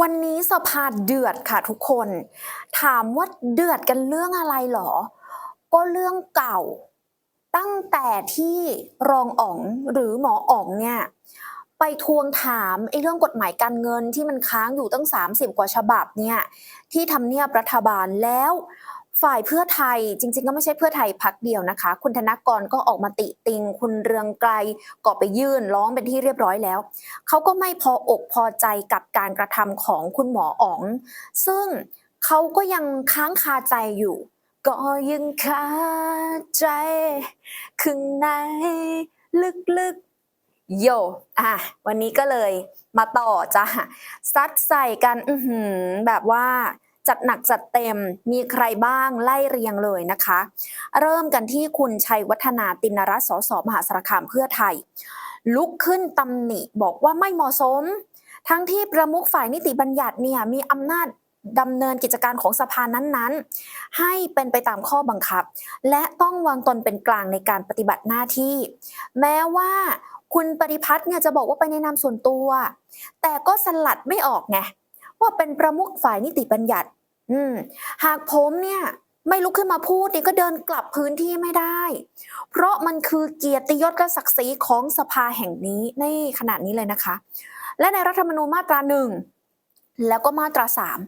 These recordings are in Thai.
วันนี้สภาเดือดค่ะทุกคน ถามว่าเดือดกันเรื่องอะไรหรอ ก็เรื่องเก่า ตั้งแต่ที่รองอ๋องหรือหมออ๋องเนี่ยไปทวงถามไอ้เรื่องกฎหมายการเงินที่มันค้างอยู่ตั้ง 30 กว่าฉบับเนี่ยที่ทำเนียบรัฐบาลแล้ว ฝ่ายเพื่อไทยจริง ๆ ก็ไม่ใช่เพื่อไทยพักเดียวนะคะ คุณธนกรก็ออกมาติติง คุณเรืองไกรก็ไปยื่นร้องเป็นที่เรียบร้อยแล้ว เขาก็ไม่พออกพอใจกับการกระทำของคุณหมออ๋อง ซึ่งเขาก็ยังค้างคาใจอยู่ ก็ยังคาใจข้างในลึกๆโยอะวันนี้ก็เลยมาต่อจ้ะซัดใส่กันอืแบบว่า จัดหนักจัดเต็มมีใครบ้างไล่เรียงเลยนะคะ เริ่มกันที่คุณชัยวัฒนาตินรัตน์สสมหาสารคามเพื่อไทย ลุกขึ้นตำหนิบอกว่าไม่เหมาะสม ทั้งที่ประมุขฝ่ายนิติบัญญัติเนี่ยมีอำนาจดำเนินกิจการของสภานั้นๆ ให้เป็นไปตามข้อบังคับ และต้องวางตนเป็นกลางในการปฏิบัติหน้าที่ แม้ว่าคุณปริพัฒน์เนี่ยจะบอกว่าไปในนามส่วนตัว แต่ก็สลัดไม่ออกไง ว่าเป็นประมุขฝ่ายนิติบัญญัติ อืม หากผมเนี่ยไม่ลุกขึ้นมาพูดเนี่ยก็เดินกลับพื้นที่ไม่ได้ เพราะมันคือเกียรติยศและศักดิ์ศรีของสภาแห่งนี้ในขนาดนี้เลยนะคะ และในรัฐธรรมนูญมาตราหนึ่งแล้วก็มาตราสาม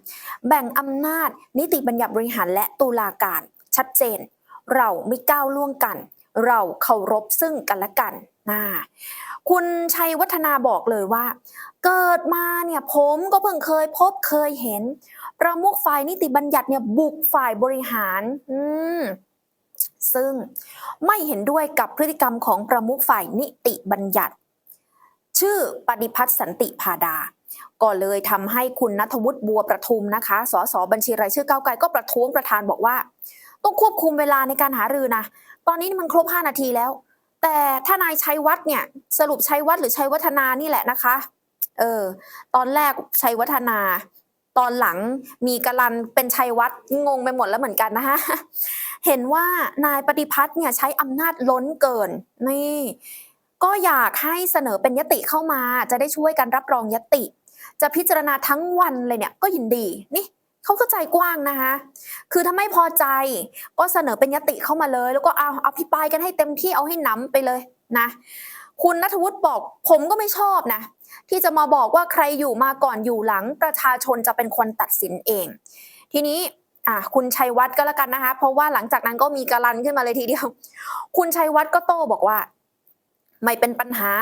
แบ่งอำนาจนิติบัญญัติบริหารและตุลาการ ชัดเจน เราไม่ก้าวล่วงกัน เราเคารพซึ่งกันและกันนะคุณชัยวัฒนาบอกเลยว่า เกิดมาเนี่ยผมก็เพิ่งเคยพบเคยเห็น ประมุขฝ่ายนิติบัญญัติเนี่ยบุกฝ่ายบริหารอืมซึ่งไม่เห็นด้วยกับพฤติกรรมของประมุขฝ่ายนิติบัญญัติ ชื่อปฏิพัฒน์สันติพาดา ก็เลยทำให้คุณนัทวุฒิบัวประทุมนะคะ สสบัญชีรายชื่อก้าวไกลก็ประท้วงประธานบอกว่า ต้องควบคุมเวลาในการหารือนะ ตอนนี้มันครบ 5 นาทีแล้ว แต่ถ้านายชัยวัฒน์เนี่ย สรุปชัยวัฒน์หรือชัยวัฒนานี่แหละนะคะ เออ ตอนแรกชัยวัฒนา ตอนหลังมีกลันเป็นชัยวัฒน์งงไปหมดแล้วเหมือนกันนะคะเห็นว่านายปฏิพัฒน์เนี่ยใช้อำนาจล้นเกิน นี่ ก็อยากให้เสนอเป็นยติเข้ามา จะได้ช่วยกันรับรองยติ จะพิจารณาทั้งวันเลยเนี่ยก็ยินดีนี่ เขาก็ใจกว้างนะคะ คือถ้าไม่พอใจก็เสนอเป็นยติเข้ามาเลย แล้วก็เอาเอาพิปรายกันให้เต็มที่เอาให้หน้ำไปเลยนะ คุณนัทวุฒิบอกผมก็ไม่ชอบนะ ที่จะมาบอกว่าใครอยู่มาก่อนอยู่หลังประชาชนจะเป็นคนตัดสินเอง ทีนี้อะคุณชัยวัฒน์ก็แล้วกันนะคะ เพราะว่าหลังจากนั้นก็มีการันขึ้นมาเลยทีเดียว คุณชัยวัฒน์ก็โต้บอกว่า ไม่เป็นปัญหา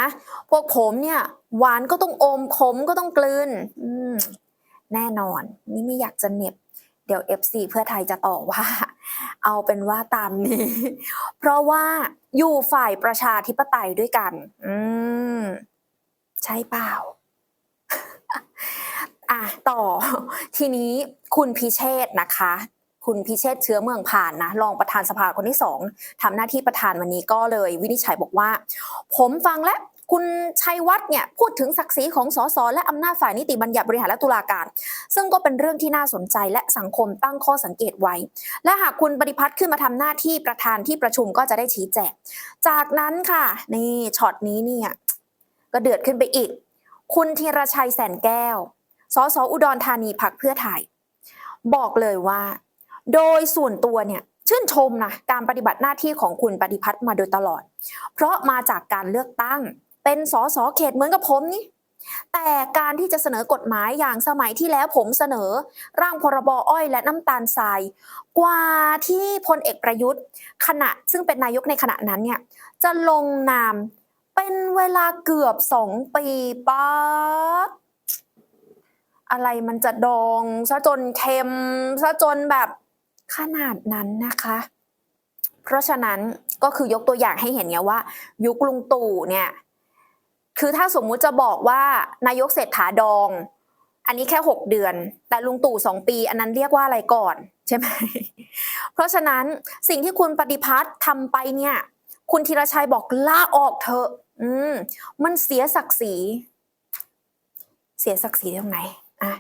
พวกผมเนี่ย หวานก็ต้องอมขมก็ต้องกลืนอื แน่นอน นี่ไม่อยากจะเหน็บ เดี๋ยว FC เพื่อไทยจะต่อว่า เอาเป็นว่าตามนี้ เพราะว่าอยู่ฝ่ายประชาธิปไตยด้วยกัน อืม ใช่เปล่าอะต่อทีนี้คุณพิเชษนะคะ คุณพิเชษเชื้อเมืองผ่านนะรองประธานสภาคนที่สองทำหน้าที่ประธานวันนี้ก็เลยวินิจฉัยบอกว่า ผมฟังและ คุณชัยวัฒน์เนี่ยพูดถึงศักดิ์ศรีของสสและอำนาจฝ่ายนิติบัญญัติบริหารและตุลาการ ซึ่งก็เป็นเรื่องที่น่าสนใจและสังคมตั้งข้อสังเกตไว้ และหากคุณปฏิพัฒน์ขึ้นมาทำหน้าที่ประธานที่ประชุมก็จะได้ชี้แจงจากนั้นค่ะนี่ช็อตนี้เนี่ยก็เดือดขึ้นไปอีก คุณธีรชัยแสนแก้วสสอุดรธานีพักเพื่อไทยบอกเลยว่า โดยส่วนตัวเนี่ยชื่นชมนะการปฏิบัติหน้าที่ของคุณปฏิพัฒน์มาโดยตลอด เพราะมาจากการเลือกตั้ง เป็นสสเขตเหมือนกับผมนี่แต่การที่จะเสนอกฎหมายอย่างสมัยที่แล้วผมเสนอ ร่างพรบอ้อยและน้ำตาลทราย กว่าที่พลเอกประยุทธ์ ขณะซึ่งเป็นนายกในขณะนั้นเนี่ยจะลงนามเป็นเวลาเกือบสองปีป๊าบอะไรมันจะดองซะจนเค็มซะจนแบบขนาดนั้นนะคะ เพราะฉะนั้นก็คือยกตัวอย่างให้เห็นไงว่า ยุคลุงตู่เนี่ย คือถ้าสมมุติจะบอกว่านายกเศรษฐาดอง อันนี้แค่ 6 เดือน แต่ลุงตู่สองปี อันนั้นเรียกว่าอะไรก่อนใช่ไหมเพราะฉะนั้นสิ่งที่คุณปฏิพัฒน์ทำไปเนี่ย คุณธีรชัยบอกลาออกเถอะ อืมมันเสียศักดิ์ศรี เสียศักดิ์ศรีตรงไหนอะ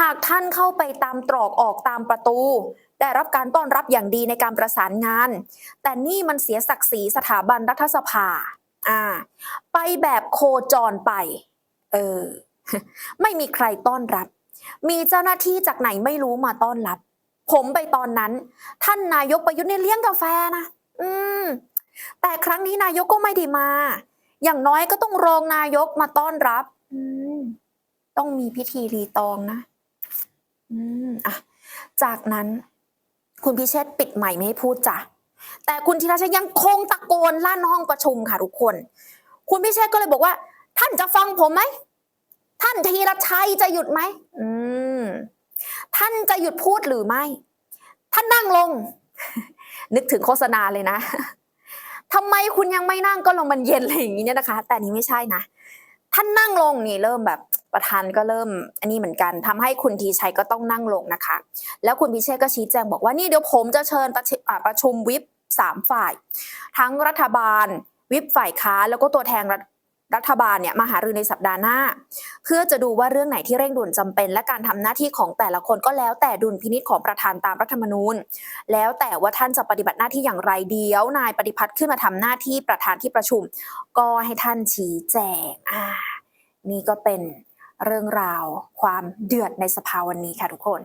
หากท่านเข้าไปตามตรอกออกตามประตูได้รับการต้อนรับอย่างดีในการประสานงาน แต่นี่มันเสียศักดิ์ศรีสถาบันรัฐสภา อ่า ไปแบบโคจรไป เออ ไม่มีใครต้อนรับ มีเจ้าหน้าที่จากไหนไม่รู้มาต้อนรับ ผมไปตอนนั้น ท่านนายกประยุทธ์เนี่ยเลี้ยงกาแฟนะ อืม แต่ครั้งนี้นายกก็ไม่ได้มา อย่างน้อยก็ต้องรองนายกมาต้อนรับ อืม ต้องมีพิธีรีตองนะ อืม อะ จากนั้นคุณพิเชษปิดใหม่ไม่ให้พูดจ้ะแต่คุณธีรชัยยังคงตะโกนลั่นห้องประชุมค่ะทุกคน คุณพิเชษก็เลยบอกว่า ท่านจะฟังผมไหม ท่านธีรชัยจะหยุดไหมอืมท่านจะหยุดพูดหรือไม่ ท่านนั่งลง นึกถึงโฆษณาเลยนะทำไมคุณยังไม่นั่งก็ลงมันเย็นอะไรอย่างนี้เนี่ยนะคะ แต่นี้ไม่ใช่นะท่านนั่งลงนี่เริ่มแบบประธานก็เริ่มอันนี้เหมือนกันทำให้คุณทีชัยก็ต้องนั่งลงนะคะ แล้วคุณพิเชษก็ชี้แจงบอกว่านี่เดี๋ยวผมจะเชิญประชุอ่าประชุมวิปสามฝ่าย ทั้งรัฐบาล วิปฝ่ายค้าแล้วก็ตัวแทนรัฐรัฐบาลเนี่ยมาหารือในสัปดาห์หน้า เพื่อจะดูว่าเรื่องไหนที่เร่งด่วนจำเป็น และการทำหน้าที่ของแต่ละคนก็แล้วแต่ดุลพินิจของประธานตามรัฐธรรมนูญ แล้วแต่ว่าท่านจะปฏิบัติหน้าที่อย่างไรเดียวนายปฏิพัฒน์ขึ้นมาทำหน้าที่ประธานที่ประชุม ก็ให้ท่านชี้แจงอ่านี่ก็เป็นเรื่องราวความเดือดในสภาวันนี้ค่ะทุกคน